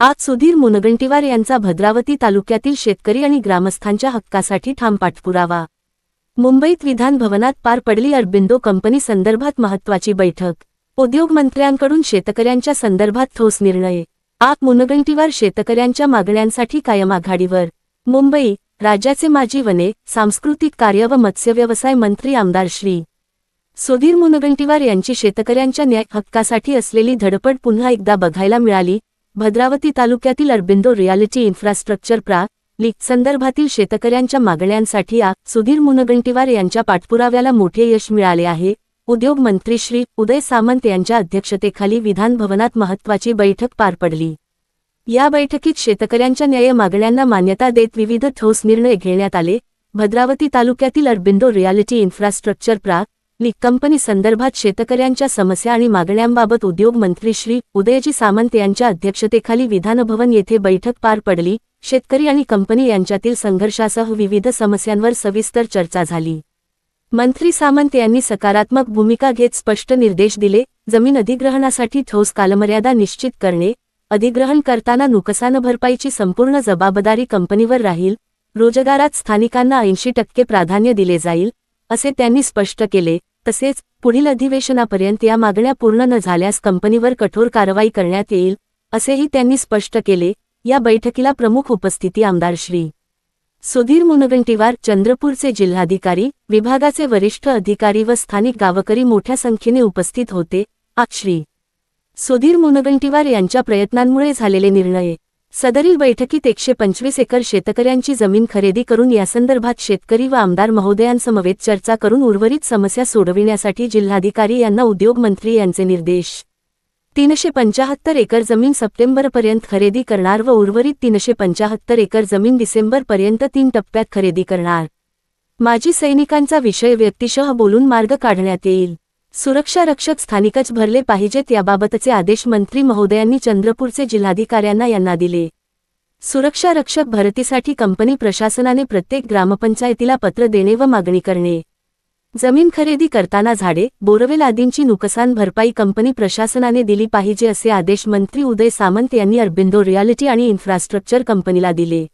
आज सुधीर मुनगंटीवार यांचा भद्रावती तालुक्यातील शेतकरी आणि ग्रामस्थांच्या हक्कासाठी ठाम पाठपुरावा मुंबईत विधान भवनात पार पडली अरबिंदो कंपनी संदर्भात महत्वाची बैठक. उद्योगमंत्र्यांकडून शेतकऱ्यांच्या संदर्भात ठोस निर्णय. आप मुनगंटीवार शेतकऱ्यांच्या मागण्यांसाठी कायम आघाडीवर मुंबई राज्याचे माजी वने सांस्कृतिक कार्य व मत्स्यव्यवसाय मंत्री आमदार श्री. सुधीर मुनगंटीवार यांची शेतकऱ्यांच्या न्याय हक्कासाठी असलेली धडपड पुन्हा एकदा बघायला मिळाली भद्रावती तालुक्यातील अरबिंदो रियालिटी इन्फ्रास्ट्रक्चर प्रा. लीग संदर्भातील शेतकऱ्यांच्या मागण्यांसाठी आ. सुधीर मुनगंटीवार यांच्या पाठपुराव्याला मोठे यश मिळाले आहे. उद्योग मंत्री श्री. उदय सामंत यांच्या अध्यक्षतेखाली विधान भवनात महत्वाची बैठक पार पडली. या बैठकीत शेतकऱ्यांच्या न्याय मागण्यांना मान्यता देत विविध ठोस निर्णय घेण्यात आले. भद्रावती तालुक्यातील अरबिंदो रियालिटी इन्फ्रास्ट्रक्चर प्रा. लीग कंपनी संदर्भात शेतकऱ्यांच्या समस्या आणि मागण्यांबाबत उद्योग मंत्री श्री उदयजी सामंत यांच्या अध्यक्षतेखाली विधानभवन येथे बैठक पार पडली. शेतकरी आणि कंपनी यांच्यातील संघर्षासह विविध समस्यांवर सविस्तर चर्चा झाली. मंत्री सामंत यांनी सकारात्मक भूमिका घेत स्पष्ट निर्देश दिले. जमीन अधिग्रहणासाठी ठोस कालमर्यादा निश्चित करणे अधिग्रहण करताना नुकसान भरपाईची संपूर्ण जबाबदारी कंपनीवर राहील. रोजगारात स्थानिकांना ऐंशी टक्के प्राधान्य दिले जाईल. असे त्यांनी स्पष्ट केले. तसेच पुढील अधिवेशनापर्यंत या मागण्या पूर्ण न झाल्यास कंपनीवर कठोर कारवाई करण्यात येईल असेही त्यांनी स्पष्ट केले. या बैठकीला प्रमुख उपस्थिती आमदार श्री. सुधीर मुनगंटीवार चंद्रपूरचे जिल्हाधिकारी विभागाचे वरिष्ठ अधिकारी व स्थानिक गावकरी मोठ्या संख्येने उपस्थित होते. आ श्री. सुधीर मुनगंटीवार यांच्या प्रयत्नांमुळे झालेले निर्णय सदरील बैठकीत एकशे पंचवीस एकर शेतकऱ्यांची जमीन खरेदी करून यासंदर्भात शेतकरी व आमदार महोदयांसमवेत चर्चा करून उर्वरित समस्या सोडविण्यासाठी जिल्हाधिकारी यांना उद्योगमंत्री यांचे निर्देश. तीनशे पंचाहत्तर एकर जमीन सप्टेंबरपर्यंत खरेदी करणार व उर्वरित तीनशे पंचाहत्तर एकर जमीन डिसेंबरपर्यंत तीन टप्प्यात खरेदी करणार. माजी सैनिकांचा विषय व्यक्तिशः बोलून मार्ग काढण्यात येईल. सुरक्षा रक्षक स्थानिकच भरले पाहिजेत याबाबतचे आदेश मंत्री महोदयांनी चंद्रपूरचे जिल्हाधिकाऱ्यांना यांना दिले. सुरक्षा रक्षक भरतीसाठी कंपनी प्रशासनाने प्रत्येक ग्रामपंचायतीला पत्र देणे व मागणी करणे. जमीन खरेदी करताना झाडे बोरवेल आदींची नुकसान भरपाई कंपनी प्रशासनाने दिली पाहिजे असे आदेश मंत्री उदय सामंत यांनी अरबिंदो रियालिटी आणि इन्फ्रास्ट्रक्चर कंपनीला दिले.